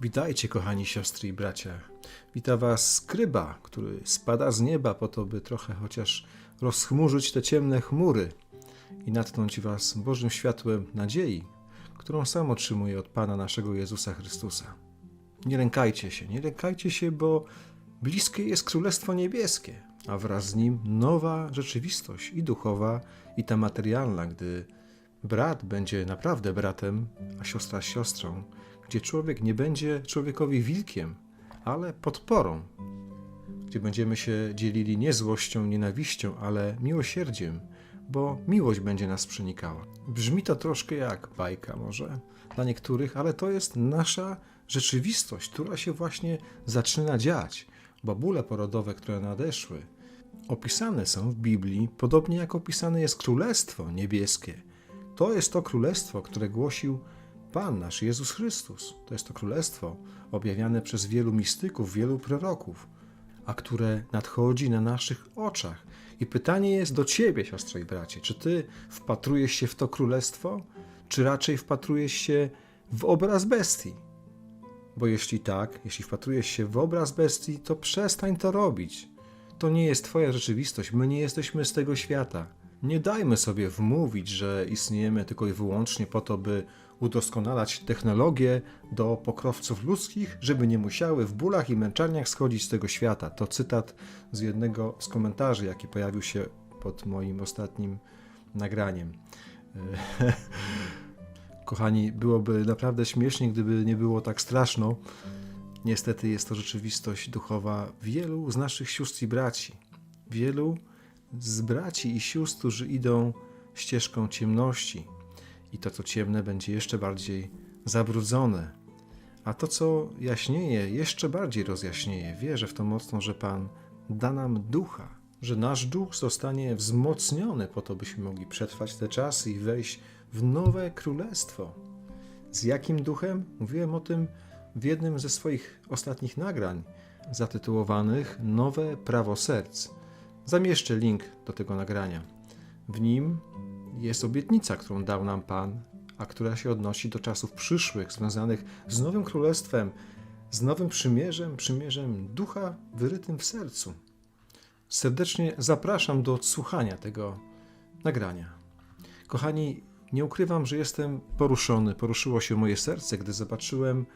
Witajcie, kochani siostry i bracia. Wita was skryba, który spada z nieba po to, by trochę chociaż rozchmurzyć te ciemne chmury i natknąć was Bożym światłem nadziei, którą sam otrzymuję od Pana naszego Jezusa Chrystusa. Nie lękajcie się, nie lękajcie się, bo bliskie jest Królestwo Niebieskie, a wraz z nim nowa rzeczywistość i duchowa, i ta materialna, gdy brat będzie naprawdę bratem, a siostra siostrą, gdzie człowiek nie będzie człowiekowi wilkiem, ale podporą, gdzie będziemy się dzielili nie złością, nienawiścią, ale miłosierdziem, bo miłość będzie nas przenikała. Brzmi to troszkę jak bajka może dla niektórych, ale to jest nasza rzeczywistość, która się właśnie zaczyna dziać, bo bóle porodowe, które nadeszły, opisane są w Biblii, podobnie jak opisane jest Królestwo Niebieskie. To jest to królestwo, które głosił Pan nasz Jezus Chrystus. To jest to królestwo objawiane przez wielu mistyków, wielu proroków, a które nadchodzi na naszych oczach. I pytanie jest do ciebie, siostro i bracie, czy ty wpatrujesz się w to królestwo, czy raczej wpatrujesz się w obraz bestii? Bo jeśli tak, jeśli wpatrujesz się w obraz bestii, to przestań to robić. To nie jest Twoja rzeczywistość, my nie jesteśmy z tego świata. Nie dajmy sobie wmówić, że istniejemy tylko i wyłącznie po to, by udoskonalać technologię do pokrowców ludzkich, żeby nie musiały w bólach i męczarniach schodzić z tego świata. To cytat z jednego z komentarzy, jaki pojawił się pod moim ostatnim nagraniem. Kochani, byłoby naprawdę śmiesznie, gdyby nie było tak straszno. Niestety jest to rzeczywistość duchowa wielu z naszych sióstr i braci. Wielu z braci i sióstr, którzy idą ścieżką ciemności. I to, co ciemne, będzie jeszcze bardziej zabrudzone. A to, co jaśnieje, jeszcze bardziej rozjaśnieje. Wierzę w to mocno, że Pan da nam ducha, że nasz duch zostanie wzmocniony po to, byśmy mogli przetrwać te czasy i wejść w nowe królestwo. Z jakim duchem? Mówiłem o tym w jednym ze swoich ostatnich nagrań, zatytułowanych Nowe Prawo Serc. Zamieszczę link do tego nagrania. W nim jest obietnica, którą dał nam Pan, a która się odnosi do czasów przyszłych, związanych z nowym królestwem, z nowym przymierzem, przymierzem ducha wyrytym w sercu. Serdecznie zapraszam do odsłuchania tego nagrania. Kochani, nie ukrywam, że jestem poruszony, poruszyło się moje serce, gdy zobaczyłem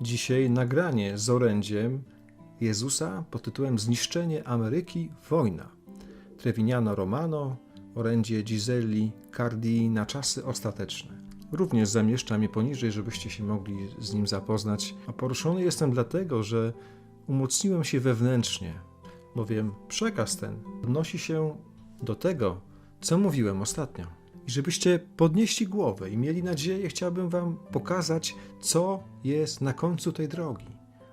dzisiaj nagranie z orędziem Jezusa pod tytułem Zniszczenie Ameryki Wojna. Trevignano Romano, orędzie Giselli Cardi na czasy ostateczne. Również zamieszczam je poniżej, żebyście się mogli z nim zapoznać. A poruszony jestem dlatego, że umocniłem się wewnętrznie, bowiem przekaz ten odnosi się do tego, co mówiłem ostatnio. I żebyście podnieśli głowę i mieli nadzieję, chciałbym Wam pokazać, co jest na końcu tej drogi.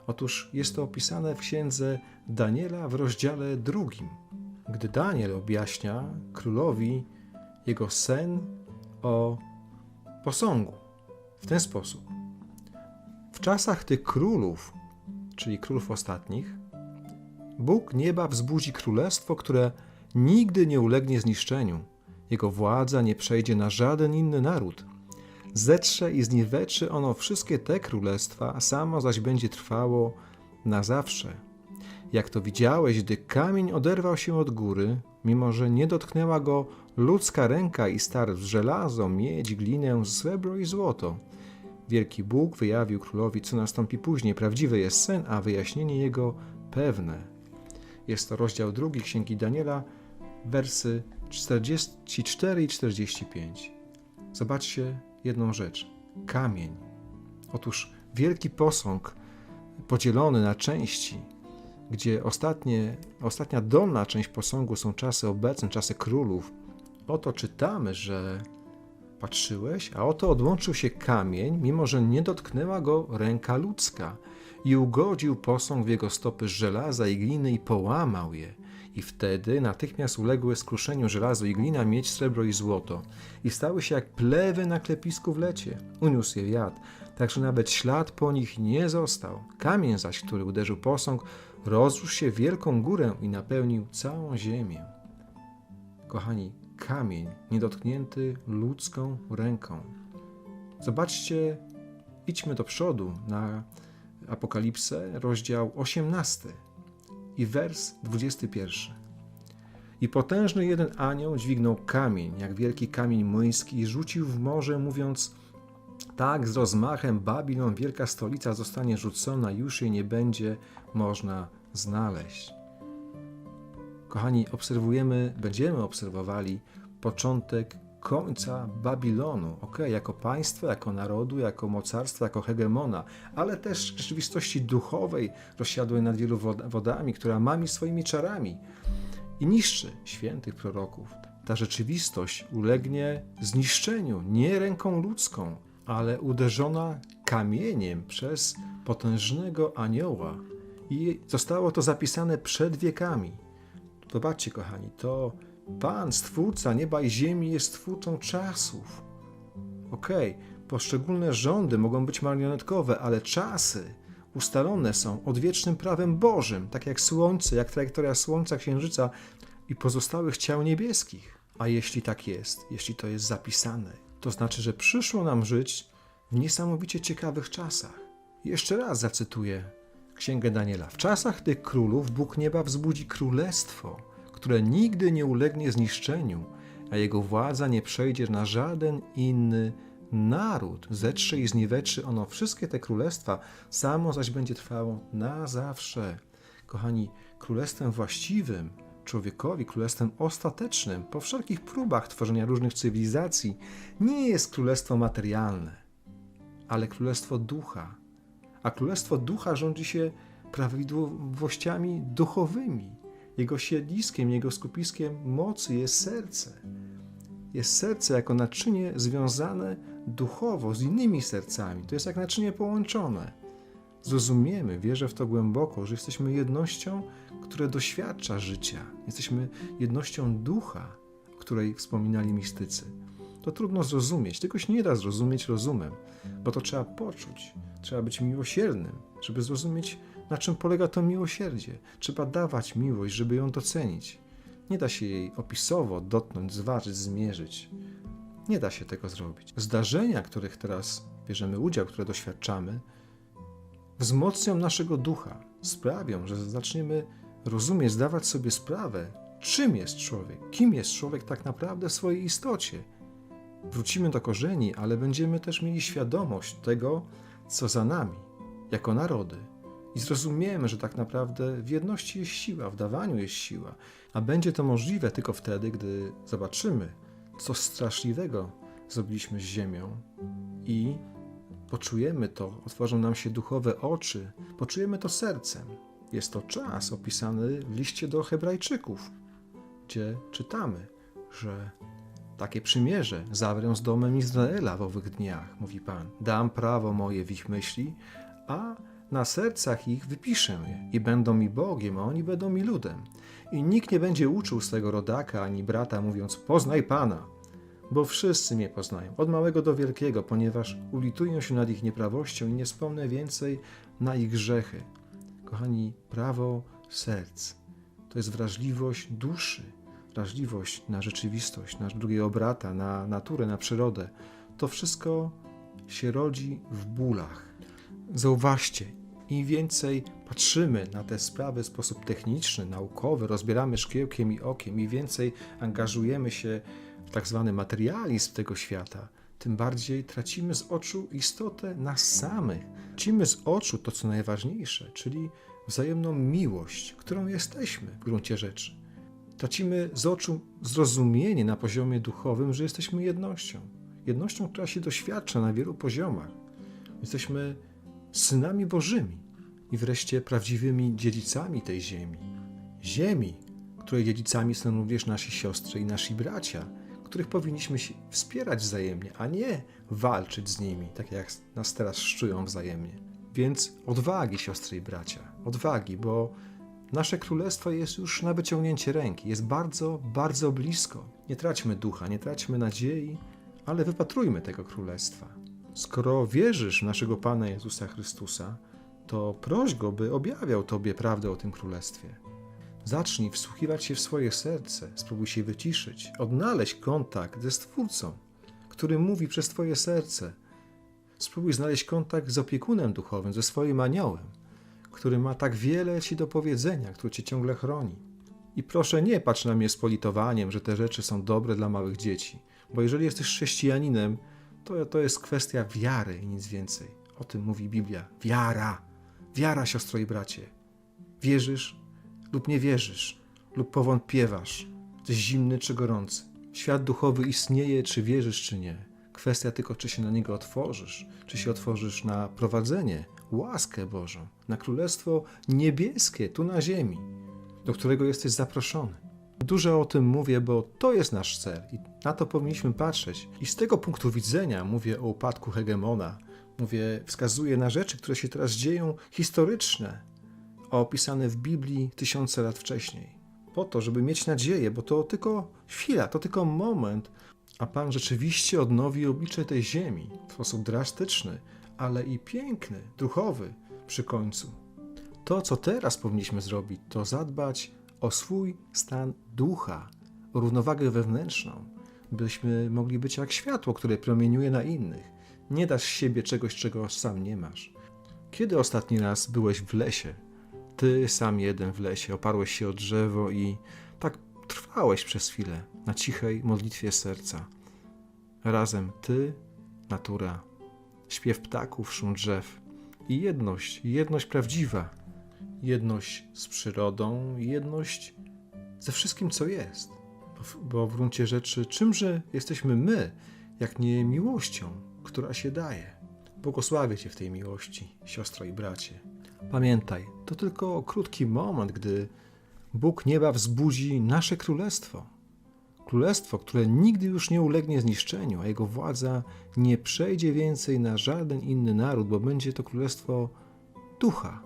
Otóż jest to opisane w księdze Daniela w rozdziale drugim, gdy Daniel objaśnia królowi jego sen o posągu. W ten sposób. W czasach tych królów, czyli królów ostatnich, Bóg nieba wzbudzi królestwo, które nigdy nie ulegnie zniszczeniu. Jego władza nie przejdzie na żaden inny naród. Zetrze i zniweczy ono wszystkie te królestwa, a samo zaś będzie trwało na zawsze. Jak to widziałeś, gdy kamień oderwał się od góry, mimo że nie dotknęła go ludzka ręka i starł z żelazo, miedź, glinę, srebro i złoto. Wielki Bóg wyjawił królowi, co nastąpi później. Prawdziwy jest sen, a wyjaśnienie jego pewne. Jest to rozdział drugi Księgi Daniela, wersy 44 i 45. Zobaczcie jedną rzecz. Kamień. Otóż wielki posąg podzielony na części, gdzie ostatnie, ostatnia dolna część posągu są czasy obecne, czasy królów. Oto czytamy, że patrzyłeś, a oto odłączył się kamień, mimo że nie dotknęła go ręka ludzka i ugodził posąg w jego stopy żelaza i gliny i połamał je. I wtedy natychmiast uległy skruszeniu żelazo i glina, miedź, srebro i złoto. I stały się jak plewy na klepisku w lecie. Uniósł je wiatr, tak że nawet ślad po nich nie został. Kamień zaś, który uderzył posąg, rozrósł się wielką górę i napełnił całą ziemię. Kochani, kamień niedotknięty ludzką ręką. Zobaczcie, idźmy do przodu na Apokalipsę, rozdział 18 i wers 21. I potężny jeden anioł dźwignął kamień, jak wielki kamień młyński, i rzucił w morze, mówiąc: Tak, z rozmachem Babilon, wielka stolica, zostanie rzucona, już jej nie będzie można znaleźć. Kochani, obserwujemy, będziemy obserwowali początek końca Babilonu, ok, jako państwa, jako narodu, jako mocarstwa, jako hegemona, ale też rzeczywistości duchowej, rozsiadłej nad wielu wod- wodami, która mami swoimi czarami i niszczy świętych proroków. Ta rzeczywistość ulegnie zniszczeniu nie ręką ludzką, ale uderzona kamieniem przez potężnego anioła. I zostało to zapisane przed wiekami. Zobaczcie, kochani, to Pan, Stwórca nieba i ziemi, jest Twórcą czasów. Okej, poszczególne rządy mogą być marionetkowe, ale czasy ustalone są odwiecznym prawem Bożym, tak jak Słońce, jak trajektoria Słońca, Księżyca i pozostałych ciał niebieskich. A jeśli tak jest, jeśli to jest zapisane, to znaczy, że przyszło nam żyć w niesamowicie ciekawych czasach. Jeszcze raz zacytuję Księgę Daniela. W czasach tych królów Bóg nieba wzbudzi królestwo, które nigdy nie ulegnie zniszczeniu, a jego władza nie przejdzie na żaden inny naród. Zetrze i zniweczy ono wszystkie te królestwa, samo zaś będzie trwało na zawsze. Kochani, królestwem właściwym człowiekowi, królestwem ostatecznym, po wszelkich próbach tworzenia różnych cywilizacji, nie jest królestwo materialne, ale królestwo ducha. A królestwo ducha rządzi się prawidłowościami duchowymi. Jego siedliskiem, jego skupiskiem mocy jest serce. Jest serce jako naczynie związane duchowo z innymi sercami. To jest jak naczynie połączone. Zrozumiemy, wierzę w to głęboko, że jesteśmy jednością, która doświadcza życia. Jesteśmy jednością ducha, o której wspominali mistycy. To trudno zrozumieć, tego się nie da zrozumieć rozumem, bo to trzeba poczuć, trzeba być miłosiernym, żeby zrozumieć, na czym polega to miłosierdzie. Trzeba dawać miłość, żeby ją docenić. Nie da się jej opisowo dotknąć, zważyć, zmierzyć. Nie da się tego zrobić. Zdarzenia, których teraz bierzemy udział, które doświadczamy, wzmocnią naszego ducha, sprawią, że zaczniemy rozumieć, zdawać sobie sprawę, czym jest człowiek, kim jest człowiek tak naprawdę w swojej istocie. Wrócimy do korzeni, ale będziemy też mieli świadomość tego, co za nami, jako narody. I zrozumiemy, że tak naprawdę w jedności jest siła, w dawaniu jest siła, a będzie to możliwe tylko wtedy, gdy zobaczymy, co straszliwego zrobiliśmy z ziemią i poczujemy to, otworzą nam się duchowe oczy, poczujemy to sercem. Jest to czas opisany w liście do Hebrajczyków, gdzie czytamy, że takie przymierze zawrę z domem Izraela w owych dniach, mówi Pan. Dam prawo moje w ich myśli, a na sercach ich wypiszę je i będą mi Bogiem, a oni będą mi ludem. I nikt nie będzie uczył swego rodaka ani brata, mówiąc: Poznaj Pana, bo wszyscy mnie poznają, od małego do wielkiego, ponieważ ulitują się nad ich nieprawością i nie wspomnę więcej na ich grzechy. Kochani, prawo serc to jest wrażliwość duszy, wrażliwość na rzeczywistość, na drugiego brata, na naturę, na przyrodę. To wszystko się rodzi w bólach. Zauważcie, im więcej patrzymy na te sprawy w sposób techniczny, naukowy, rozbieramy szkiełkiem i okiem, im więcej angażujemy się w tak zwany materializm tego świata, tym bardziej tracimy z oczu istotę nas samych. Tracimy z oczu to, co najważniejsze, czyli wzajemną miłość, którą jesteśmy w gruncie rzeczy. Tracimy z oczu zrozumienie na poziomie duchowym, że jesteśmy jednością. Jednością, która się doświadcza na wielu poziomach. Jesteśmy synami Bożymi i wreszcie prawdziwymi dziedzicami tej ziemi. Ziemi, której dziedzicami są również nasi siostry i nasi bracia, których powinniśmy wspierać wzajemnie, a nie walczyć z nimi, tak jak nas teraz szczują wzajemnie. Więc odwagi, siostry i bracia, odwagi, bo nasze królestwo jest już na wyciągnięcie ręki, jest bardzo, bardzo blisko. Nie traćmy ducha, nie traćmy nadziei, ale wypatrujmy tego królestwa. Skoro wierzysz w naszego Pana Jezusa Chrystusa, to proś Go, by objawiał Tobie prawdę o tym królestwie. Zacznij wsłuchiwać się w swoje serce, spróbuj się wyciszyć, odnaleźć kontakt ze Stwórcą, który mówi przez Twoje serce. Spróbuj znaleźć kontakt z opiekunem duchowym, ze swoim aniołem, który ma tak wiele Ci do powiedzenia, który Cię ciągle chroni. I proszę, nie patrz na mnie z politowaniem, że te rzeczy są dobre dla małych dzieci, bo jeżeli jesteś chrześcijaninem, to, to jest kwestia wiary i nic więcej. O tym mówi Biblia. Wiara. Wiara, siostro i bracie. Wierzysz lub nie wierzysz, lub powątpiewasz, jesteś zimny czy gorący. Świat duchowy istnieje, czy wierzysz, czy nie. Kwestia tylko, czy się na niego otworzysz, czy się otworzysz na prowadzenie, łaskę Bożą, na Królestwo Niebieskie tu na ziemi, do którego jesteś zaproszony. Dużo o tym mówię, bo to jest nasz cel i na to powinniśmy patrzeć. I z tego punktu widzenia mówię o upadku hegemona, mówię, wskazuję na rzeczy, które się teraz dzieją, historyczne, a opisane w Biblii tysiące lat wcześniej. Po to, żeby mieć nadzieję, bo to tylko chwila, to tylko moment, a Pan rzeczywiście odnowi oblicze tej ziemi w sposób drastyczny, ale i piękny, duchowy przy końcu. To, co teraz powinniśmy zrobić, to zadbać o swój stan ducha, o równowagę wewnętrzną, byśmy mogli być jak światło, które promieniuje na innych. Nie dasz siebie czegoś, czego sam nie masz. Kiedy ostatni raz byłeś w lesie? Ty sam jeden w lesie, oparłeś się o drzewo i tak trwałeś przez chwilę na cichej modlitwie serca. Razem ty, natura, śpiew ptaków, szum drzew i jedność, jedność prawdziwa, jedność z przyrodą, jedność ze wszystkim, co jest. Bo bo w gruncie rzeczy, czymże jesteśmy my, jak nie miłością, która się daje? Błogosławię Cię w tej miłości, siostro i bracie. Pamiętaj, to tylko krótki moment, gdy Bóg nieba wzbudzi nasze królestwo. Królestwo, które nigdy już nie ulegnie zniszczeniu, a jego władza nie przejdzie więcej na żaden inny naród, bo będzie to królestwo ducha,